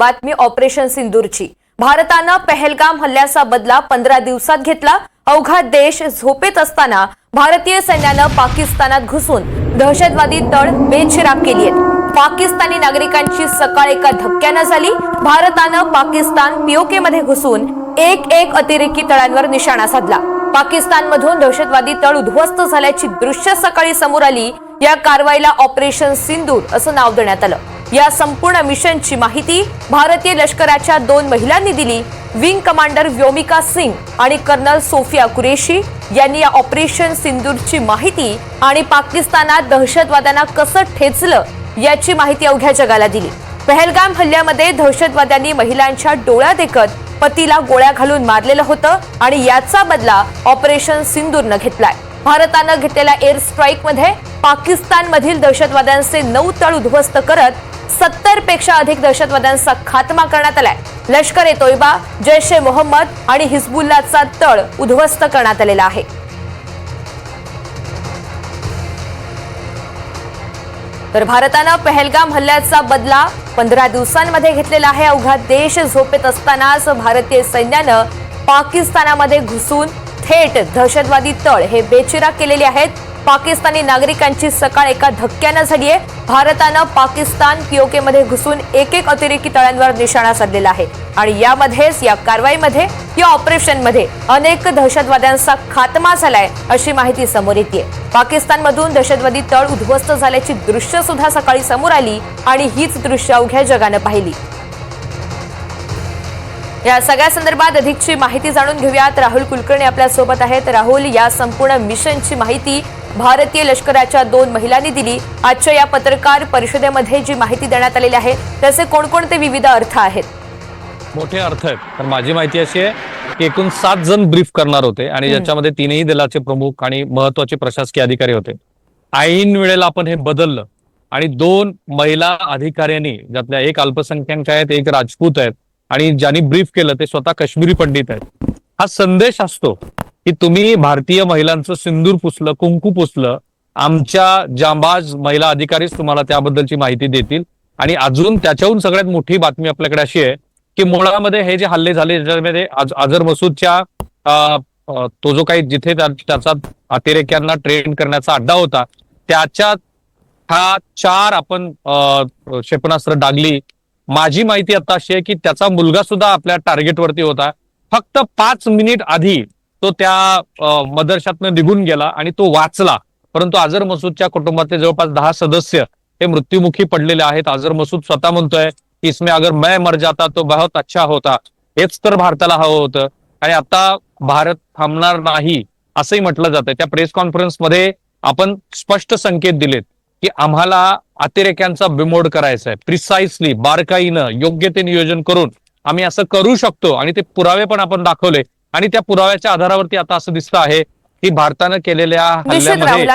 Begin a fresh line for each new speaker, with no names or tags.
बातमी ऑपरेशन सिंदूरची. भारतानं पहलगाम हल्ल्याचा बदला पंधरा दिवसात घेतला. अवघा देश झोपेत असताना भारतीय सैन्यानं पाकिस्तानात घुसून दहशतवादी तळ बेचिराग केली आहेत. पाकिस्तानी नागरिकांची सकाळ एका धक्क्यानं झाली. भारतानं पाकिस्तान पीओके मध्ये घुसून एक एक अतिरेकी तळांवर निशाणा साधला. पाकिस्तानमधून दहशतवादी तळ उद्ध्वस्त झाल्याची दृश्य सकाळी समोर आली. या कारवाईला ऑपरेशन सिंदूर असं नाव देण्यात आलं. या संपूर्ण मिशनची माहिती भारतीय लष्कराच्या दोन महिलांनी दिली. विंग कमांडर व्योमिका सिंग आणि कर्नल सोफिया कुरेशी यांनी या ऑपरेशन सिंदूरची माहिती आणि पाकिस्तानात दहशतवाद्यांना कसं ठेचलं याची माहिती अवघ्या जगाला दिली. पहलगाम हल्ल्यामध्ये दहशतवाद्यांनी महिलांच्या डोळ्या देखत पतीला गोळ्या घालून मारलेलं होतं आणि याचा बदला ऑपरेशन सिंदूरनं घेतलाय. भारतानं घेतलेल्या एअर स्ट्राईकमध्ये पाकिस्तानमधील दहशतवाद्यांचे नऊ तळ उद्ध्वस्त करत सत्तरपेक्षा अधिक दहशतवाद्यांचा खात्मा करण्यात आलाय. लष्कर ए तोयबा जैश ए मोहम्मद आणि हिजबुल्लाचा तळ उद्ध्वस्त करण्यात आलेला आहे. तर भारतानं पहलगाम हल्ल्याचा बदला पंधरा दिवसांमध्ये घेतलेला आहे. अवघा देश झोपेत असतानाच भारतीय सैन्यानं पाकिस्तानामध्ये घुसून थेट दहशतवादी तळ हे बेचिराग केलेले आहेत. पाकिस्तानी नागरिकांची सकाळ एका धक्क्यानं झाली आहे. भारतानं पाकिस्तान पीओके मध्ये घुसून एक एक अतिरेकी तळांवर निशाणा साधलेला आहे. आणि यामध्येच या कारवाईमध्ये या ऑपरेशनमध्ये अनेक दहशतवाद्यांचा खात्मा झालाय अशी माहिती समोर येते पाकिस्तानमधून दहशतवादी तळ उद्ध्वस्त झाल्याची दृश्य सुद्धा सकाळी समोर आली आणि हीच दृश्य अवघ्या जगानं पाहिली. या सगळ्या संदर्भात अधिकची माहिती जाणून घेऊयात. राहुल कुलकर्णी आपल्यासोबत आहेत. राहुल या संपूर्ण मिशनची माहिती भारतीय लष्कराच्या दोन महिलांनी दिली. आजच्या या पत्रकार परिषदेमध्ये जी माहिती देण्यात आलेली आहे त्याचे कोणकोणते विविध अर्थ आहेत?
मोठे अर्थ आहेत. तर माझी माहिती अशी आहे की एकूण सात जण ब्रीफ करणार होते आणि ज्याच्यामध्ये तीनही दलाचे प्रमुख आणि महत्त्वाचे प्रशासकीय अधिकारी होते. ऐन वेळेला आपण हे बदललं आणि दोन महिला अधिकाऱ्यांनी ज्यातल्या एक अल्पसंख्याक आहेत एक राजपूत आहेत आणि ज्यांनी ब्रीफ केलं ते स्वतः काश्मीरी पंडित आहेत. हा संदेश असतो की तुम्ही भारतीय महिलांचं सिंदूर पुसलं कुंकू पुसलं आमच्या जांबाज महिला अधिकारीच तुम्हाला त्याबद्दलची माहिती देतील. आणि अजून त्याच्याहून सगळ्यात मोठी बातमी आपल्याकडे अशी आहे की मुळामध्ये हे जे हल्ले झाले ज्याच्यामध्ये अजर अझर मसूदच्या तो जो काही जिथे त्याचा अतिरेक्यांना ट्रेन करण्याचा अड्डा होता त्याच्यात हा चार आपण क्षेपणास्त्र डागली माझी माहिती आता अशी आहे की त्याचा मुलगा सुद्धा आपल्या टार्गेटवरती होता. फक्त पाच मिनिट आधी तो त्या अ, मदरशातनं निघून गेला आणि तो वाचला. परंतु अझर मसूदच्या कुटुंबातले जवळपास दहा सदस्य हे मृत्युमुखी पडलेले आहेत. अझर मसूद स्वतः म्हणतोय की इसमें अगर मैं मर जाता तो बहुत अच्छा होता. हेच तर भारताला हवं होतं. आणि आता भारत थांबणार नाही असंही म्हटलं जातं त्या प्रेस कॉन्फरन्समध्ये आपण स्पष्ट संकेत दिलेत. की आम्हाला अतिरेक्यांचा बिमोड करायचा आहे प्रिसाइसली बारकाईनं योग्य ते नियोजन करून आम्ही असं करू शकतो आणि ते पुरावे पण आपण दाखवले. आणि त्या पुराव्याच्या आधारावरती आता असं दिसतं आहे की भारतानं केलेल्या हल्ल्यामध्ये